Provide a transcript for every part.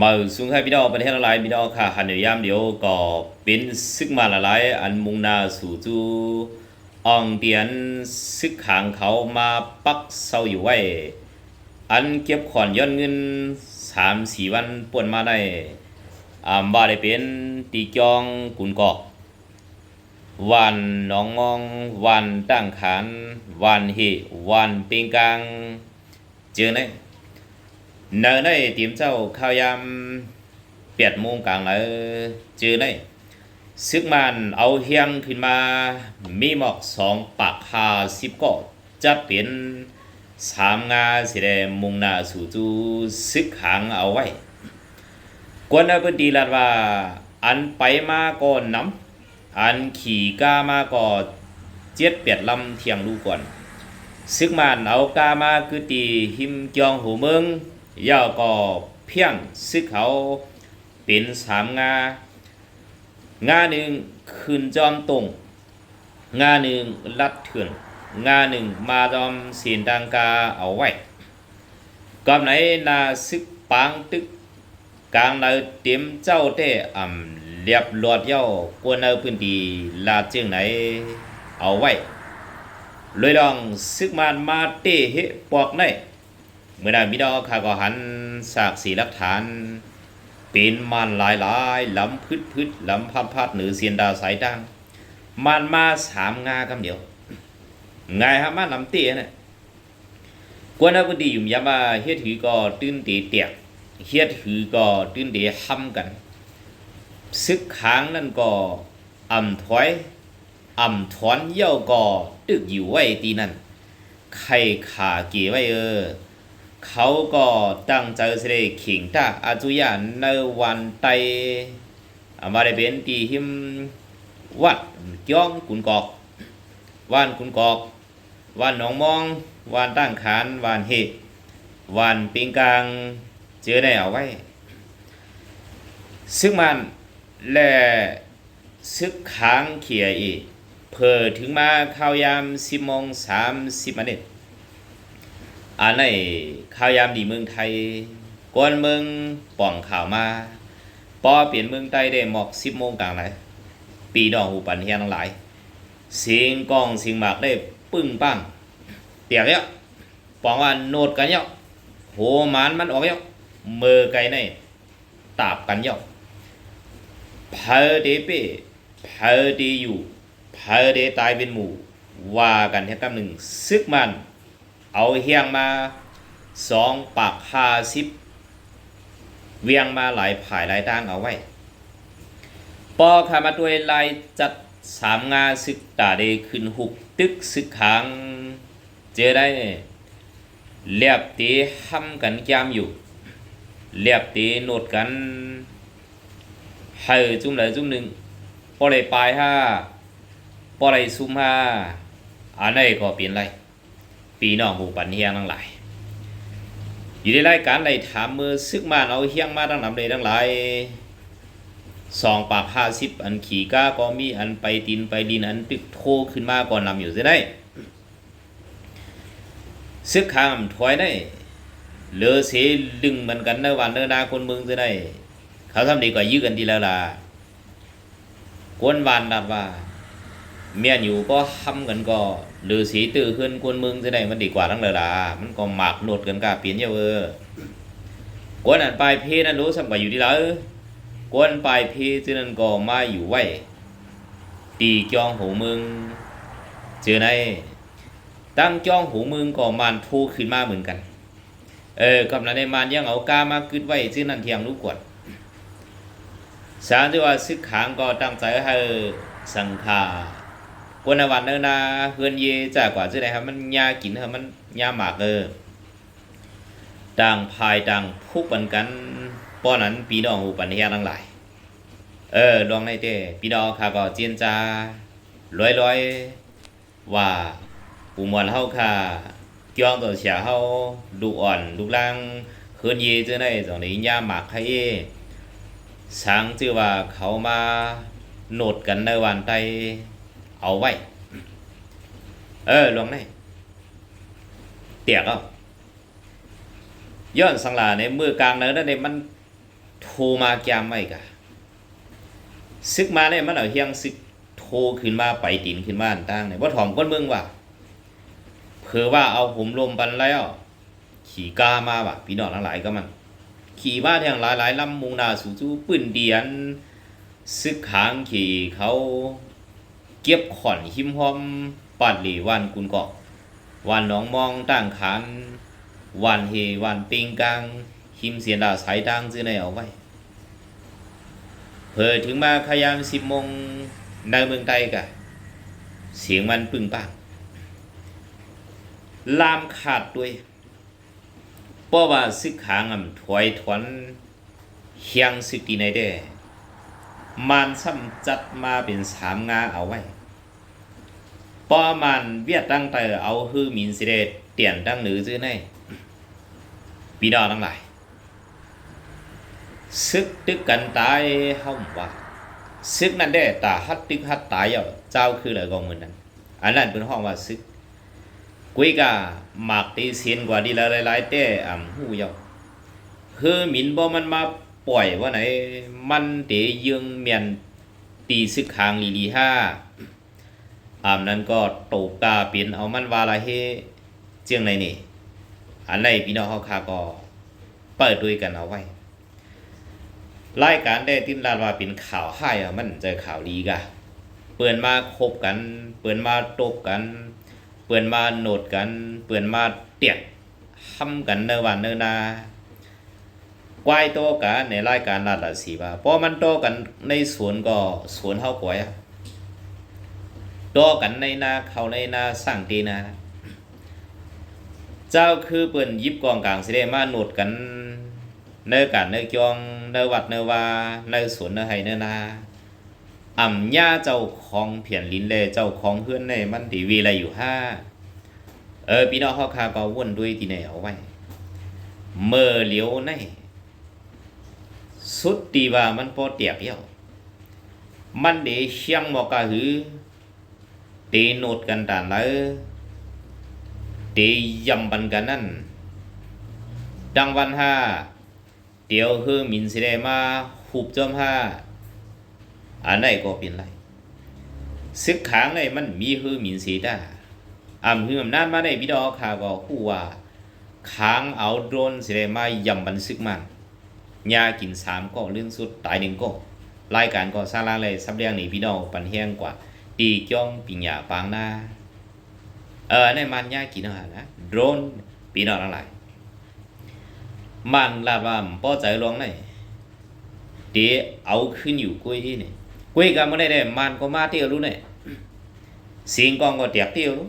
มาสูงให้พี่น้องประเทศละลายพี่น้องค่ะหันอยู่ยามเดียวก็เป็นซึกมาละลายอันมุ่งนาสู่จูอองเตียนซึกขางเขามาปักเศร้าอยู่ไว้ อันเก็บขอนย้อนเงินสามสี่วันป่วนมาได้อ่าบ่าได้เป็นตีจองกุนกอกวันหนองมองวันตั้งขานวันเฮวันเปิงกลางเจอไหน เนอในเตรีมเจ้าข้าวยามเปียดโมงกลางเลยเจอไหนซึกมันเอาเฮียงขึ้นมา มีหมอกสองปากหาสิบก็จะเป็นสามงาสิได้มุงหน้าสู่จูซึกหางเอาไว้กวนเอาเพิ่นดีลัดว่า อันไปมาก่อนน้ำอันขี่กามาก็เจ็ดเปียดลำเทียงดูก่อนซึกมันเอากามาคือตีหิมจองหูเมือง ย่อก็เพียงซึกเขาเป็นสามงางาหนึ่งขึ้นจอมตรงงาหนึ่งลัดเถื่อนงาหนึ่งมาจอมเสียนดังกาเอาไว้กำไหนนาซึกปางตึกกลางเราเตรียมเจ้าเต้อ่ำเรียบรวดเย้ากวนเอาพื้นที่ลาจึงไหนเอาไว้เลยลองซึกมันมาเต้เฮปอกใน เมื่อนั้มีดอข้าก็หันสากสีลักฐาน เป็นมันหลายหลายลำพืดพืดลำพัดพัดเหนือเสียนดาวสายดังมันมาสามงาคำเดียวไงฮะมันลำเตี้ยเนี่ยกวนเอาคนดีอยู่ยามาเฮ็ดถือก็ตื้นเตีเตียกเฮ็ดหือก็ตื่นเดห้ำกันซึกค้างนั่นก็อ่ำถอยอ่ำถอนเย่าก็ตึกอยู่ไว้ตีนั่นใครขาเกี่ไว้เออ เขาก็ตั้งใจเสิได้ขิงตาอาจุยานในวันไตมาได้เป็นตีหิมวัดจ้องกุนกอกว่านกุนกอกว่านหนองมองว่านตั้งขานว่านเฮว่านปิงกลางเจอได้เอาไว้ ซึ่งมันและซึกค้างเขียอีเพอถึงมาข้าวยามสิบโมงสามสิบนาที อันไหนข้าวยามดีเมืองไทยกวนเมืองป่องข่าวมาปอเปลี่ยนเมืองใต้ได้หมอกสิบโมงกลางไหนปีดองหูปันเฮียทั้งหลายเสียงกองเสียงหมากได้ปึ้งปังเปียกเนี่ยปองว่าโนดกันเนี่ยโหมานมันออกยอกมือไกลในตาบกันยอกเพอเดเป้เพอเดอยู่เพอเดตายเป็นหมู่ว่ากันแค่กำหนึ่งซึกมัน เอาเฮียงมาสองปากห้าสิบเวียงมาหลายผายหลายทางเอาไว้ปอขามาด้วยลายจัดสามงาซึกตาเดขึ้นหุกตึกซึกขังเจอได้เรียบตีห้ำกันจามอยู่เรียบตีโนดกันให้จุ่มหลจุ่มหนึ่งพอได้ปลายห้าพอได้ซุ่มห้าอันไหนก็เปลี่ยนไร ปีน้องหูปันเฮียงทั้งหลาย อยู่ในรายการไรถามมือซึกมาเอาเฮียงมาทั้งนำเลยทั้งหลายสองปากห้าสิบอันขี่ก้าก็มีอันไปตินไปดินอันตึกโทขึ้นมาก่อนนำอยู่จะได้ซึกขามถอยได้เลอเสลึงเหมือนกันในวันเนอนาคนเมืองจะได้ เขาทำดีกว่ายื้อกันดีแล้วล่ะกวนวานดัดว่า เมียนอยู่ก็ทำกันก็หรือสีตื่นขึ้นกวนมืองจะได้มันดีกว่าทั้งเลยล่ะมันก็หมากโนดกันกาเปลี่ยนเยอะเออกวนอันปลายเพนั่นรู้สักว่าอยู่ที่แล้วกวนปลายเพที่นั่นก็มาอยู่ไว้ตีจองหูมืองเจอในตั้งจองหูมึงก็มันทูขึ้นมาเหมือนกัน เออกำลังในมันยังเอากามากึดไว้ซึ่นั่นเทียงรู้กวดสารที่ว่าซึกขางก็ตั้งใจให้สังขา กวนวันเนอนาเฮือนเยจากกว่าที่ไหนครับมันยากินครับมันยาหมากเออต่างภายต่างพุกปันกันป้อนั้นปีดองหูปันเฮียทั้งหลายเออลองในเต้ปีดองข้าก็เจียนจาลอยลอยว่าปูมวนเฮาค่ะเกี่ยงตัวเสียเฮาลูอ่อนลูกล่างคืนเยีจังได๋ตรงนี้ยาหมากให้สังชื่อว่าเขามาโหนดกันในวันไต เอาไว้ เออลงได้เตียกเอาย้อนสังลาในมือกลางเนั้นได้มันโทรมาแกมไว้กะซึกมาเนี่ยมันเอาเฮียงซึกโทรขึ้นมาไปตินขึ้นมาอันตั้งเนี่ยว่าถ่อมก้นเมืองว่าเผื่อว่าเอาผมลมปันแล้ว ขี่กามาว่ะพี่น้องทั้งหลายก็มัน ขี่มาทางหลายหลายลำมุงนาสู่จูปืนเดียนซึกขางขี่เขา เก็บขอนหิมหอมปัดหลีวันกุนเกาะวันหนองมองตั้งขันวันเฮวันปิงกังหิมเสียนดาสายดังจื้อในเอาไว้เผอถึงมาขยามสิบโมงในเมืองไทยกะ เสียงมันปึงปังลามขาดด้วยเพราะว่าซึกขางอ่ำถอยถวนเฮียงซึกตีในเด้ มันซ้ำจัดมาเป็นสามงาเอาไว้เพราะมันเวียดตั้งแต่เอาฮือมินสิเดเตียนตั้งหนือซื้อในพี่น้อทั้งหลายซึกตึกกันตายเฮาว่าซึกนั่นได้ตาฮัดตึกฮัดตายเอาเจ้าคืออะไรกองมือนั้นอันนั้นเป็นห้องว่าซึกกุยกาหมากตีเสียนกว่าดีละหลายๆแต่อ่ำหูเยาคือหมินบ่มันมา ปล่อยว่าไหน มันเตยึงเมียนตีซึกคางลีลีห้าอ่ำนั้นก็โตกาเปลี่ยนเอามันวาลาเฮเจียงในนี่อันไหนพี่น้องเขาคาก็เปิดด้วยกันเอาไว้รายการได้ติดลานว่าเป็นข่าวให้อะมันเจอข่าวดีกะเปื่อนมาคบกัน เปื่อนมาตบกัน เปื่อนมาโนดกัน เปื่อนมาเตียดห้ำกันเนวันเนนา วายโตกันในรายการลาดละสีว่าพราะมันโตกันในสวนก็สวนเฮากวยอะโตกันในนาเขาในนาสร้างตีนา เจ้าคือเปิ้นยิบกองกลางสิได้มาโนดกันเนื้อกันเนื้อจองเนื้อวัดเนื้อวาเนื้อสวนเนื้อไห้เนื้อนาอ่ำย่าเจ้าของเพียนลิ้นเลเจ้าของเฮือนในมันตีวีอะไรอยู่ห้าเออพี่น้องเฮาคาก็วนด้วยที่ไหนเอาไว้เมื่อเหลียวใน สุดตีว่ามันพอเตียบเหี่ยวมันเดเชียงบอกกะหือเตโนดกันตานเลยเตยำบันกันนั่นดังวันห้าเดี๋ยวฮือมินสิได้มาหุบจอมห้าอันไหนก็เป็นไรซึกขางเลยมันมีฮือมินสีได้อ่ำฮืออำนาจมาได้พี่ดอกข่าก็ฮู้ว่าค้างเอาโดรนสิได้มายำบันซึกมัน ยากินสามก็เรื่องสุดตายหนึ่งก็รายการก็สร้างลาเลยสับเรียงนี่พี่น้องปันแห้งกว่าตีจ้องปิญญาปางหน้าเออในมันยากินอาหารนะโดรนพี่น้องทั้งหลายมันลาดว่ามันพอใจลงไหนเดี๋ยวเอาขึ้นอยู่กุ้ยนี่กุ้ยกันไม่ได้ได้มันก็มาเที่ยวรู้เนี่ยเสียงกองก็เตียกเที่ยวรู้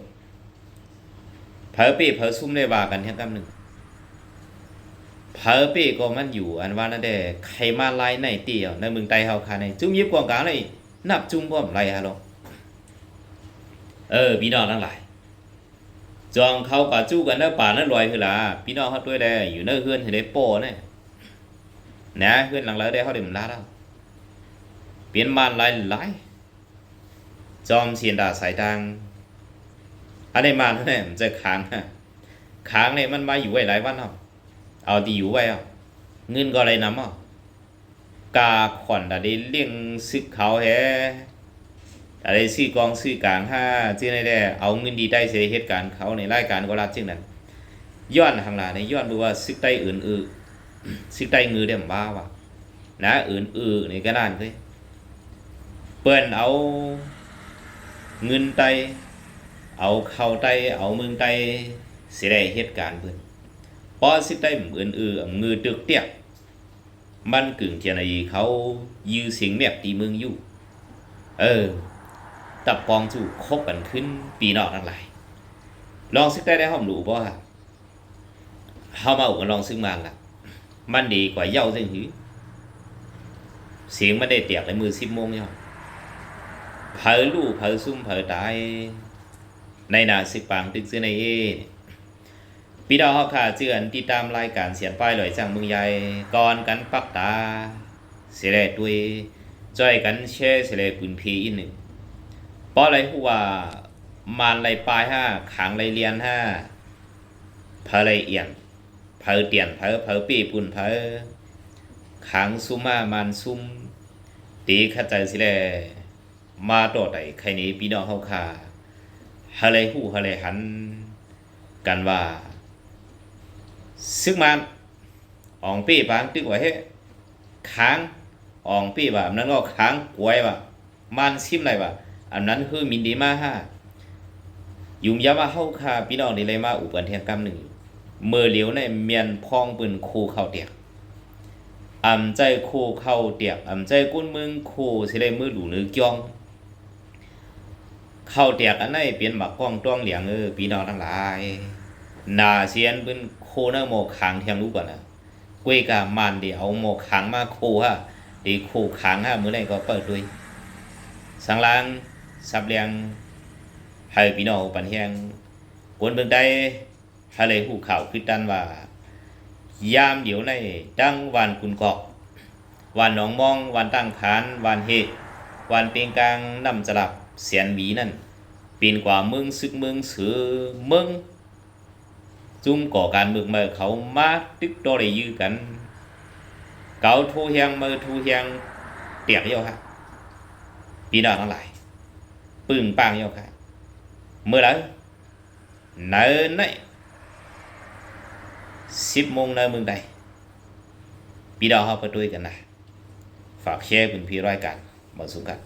เผอปีเผอซุ่มได้ว่ากันแค่กำหนึ่ง เผลอปีก็มันอยู่อันว่านั่นแหละใครมาไล่ในเตียวในเมืองไทยเฮาคาในจุ่มยิบกองกลางเลยนับจุ่มพร้อมไล่ฮะลงเออพี่น้องทั้งหลายจองเขาป่าจู้กันเด้อป่านั้นลอยคือล่ะพี่น้องเขาด้วยได้อยู่เนื้อเฮือนให้ได้โป้เนี่ยนะเฮือนหลังแล้วได้เขาได้มันลาแล้วเปลี่ยนบ้านหลายหลายจอมเสียนดาสายทางอันนี้มาเนี่ยมันจะค้างค้างเนี่ยมันมาอยู่ไว้หลายวันเนาะ เอาดีอยู่ไว้เงินก็อะไรนำอะกาขวัญอะไรเลี้ยงซึกเขาแฮอะไรซื้อกองซื้อกลางห้าจึงได้ได้เอาเงินดีได้เสียเหตุการณ์เขาในรายการก็รับจึงนั้นย้อนทางหลายในย้อนดูว่าซึกใต้อื่นอือซึกใต้งือเดี่ยมบ้าว่ะนะอื่นอือในกระดานเลยเปิ้นเอาเงินไตเอาเข้าไตเอาเมืองไตเสียได้เหตุการณ์เปิ่น อือเอางือตึกเตียกมันกึ่งเทียนไอเขายื้อเสียงแมบตีเมืองอยู่ เออ ตับปองจู่คบกันขึ้นปีนอกทั้งหลาย ลองซึกได้ได้ห้อมรู้บ่ฮะเฮามาอุกันลองซึ่งมาละมันดีกว่าเย้าซึ่งหือเสียงมันได้เตียกในมือสิบโมงเนี่ยเผลลู่เผลซุ่มเผลตาย ในนาสิบปางตึกซื้อในเอ พี่ดาวฮอกค่ะเจือนติดตามรายการเสียนป้ายลอยจังเมืองใหญ่ก่อนกันปักตาเสียแลด้วยจ้อยกันแช่เสียแลปืนพีอีกหนึ่งเพราะอะไรหัวามานไรปลายห้าขังไรเรียนห้าเพอไรเอียนเพอเตียนเพอเพอปีปุ่นเพอขขางซุมมามันซุมตีขัดใจสิแลมาต่อใดใครนี้พี่น้องเฮาค่ะฮะเลยฮู้ฮะเลยหัน กันว่า ซึกมันอองปี้ปางตึกไว้เฮ้ค้างอองปี้ว่าอันนั้นก็ค้างกวยว่ามันซิมไรว่าอันนั้นคือมินดีมาฮะยุ่มยามาเฮาค่ะพี่น้องนี่เลยมาอุปันเทียงกรรมหนึ่งเมื่อเหลียวในเมียนพองปืนคูเข้าเตียกอำใจคูเข้าเตียกอำใจกุ้นมึงคูสิได้มือดูนึกจ้อง เข้าเตียกอันไหนเปลี่ยนหมักกล้องต้องเหลียงเออพี่น้องทั้งหลายนาเซียนเป็น โคเนอร์โมขางเทียงรู้ก่อนนะกวยกามันเดี๋ยวเอาโมขางมาโคฮะดีโคขางฮะมื้อไหนก็เปิดด้วยสังลางสับเลียงให้พี่น้องปันเฮียงกวนเบิ่งได้ฮะเลยหูข่าวคือตันว่ายามเดี๋ยวในดังวันกุนกอกวันหนองมองวันตั้งขานวันเฮวันเปียงกลางน้ำสลับเสียนหวีนั่นปีนกว่ามืองซึกมืองสือเมือง จุ่มก่อการเมืองมาเขามาตึกโตได้ยื้อกันเกาทูเฮียงมือทูเฮียงเตียกเยาค่ะพี่น้องทั้งหลายปึ้งปังเยาค่ะเมื่อไหร่เนินไหนสิบโมงในเมืองใดพี่น้องเขาไปด้วยกันนะฝากแชร์เป็นพี่รายการมาสุกัน